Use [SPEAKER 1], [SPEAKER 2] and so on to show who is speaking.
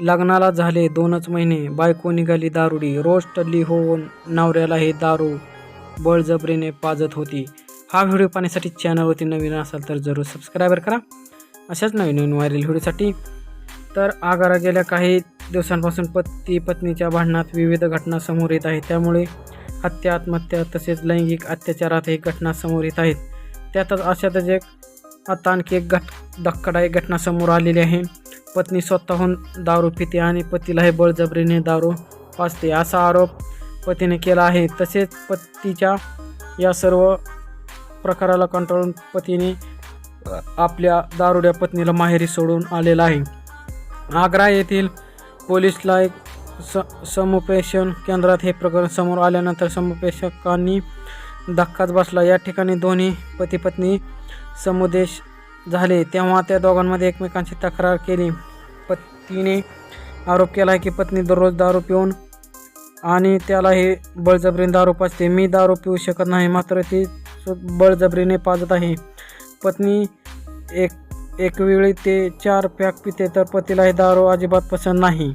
[SPEAKER 1] लग्नाला झाले दोनच महिने बायको निघाली दारुडी. रोज टल्ली होऊन नवऱ्याला हे दारू बळजबरीने पाजत होती. हा व्हिडिओ पाहण्यासाठी चॅनलवरती नवीन असाल तर जरूर सबस्क्रायबर करा. अशाच नवीन नवीन व्हायरल व्हिडिओसाठी. तर आगारा गेल्या काही दिवसांपासून पती पत्नीच्या भांडणात विविध घटना समोर येत आहेत. त्यामुळे हत्या आत्महत्या तसेच लैंगिक अत्याचारातही घटना समोर येत आहेत. त्यातच अशातच एक आता आणखी एक घट धक्कादायक घटना समोर आलेली आहे. पत्नी स्वतःहून दारू पिते आणि पतीलाही बळजबरीने दारू पाचते असा आरोप पतीने केला आहे. तसेच पतीच्या या सर्व प्रकाराला कंटाळून पतीने आपल्या दारुड्या पत्नीला माहेरी सोडून आलेला आहे. आग्रा येथील पोलीसला एक स समुपेशन केंद्रात हे प्रकरण समोर आल्यानंतर समुपदेशकांनी धक्काच बसला. या ठिकाणी दोन्ही पती पत्नी समुदेश झाले. तेव्हा त्या दोघांमध्ये एकमेकांची तक्रार केली. पतीने आरोप केला आहे की पत्नी दररोज दारू पिऊन आणि त्यालाही बळजबरीने दारू पाजते. मी दारू पिऊ शकत नाही मात्र ती बळजबरीने पाजत आहे. पत्नी एक एक वेळी ते चार पॅक पिते तर पतीलाही दारू अजिबात पसंत नाही.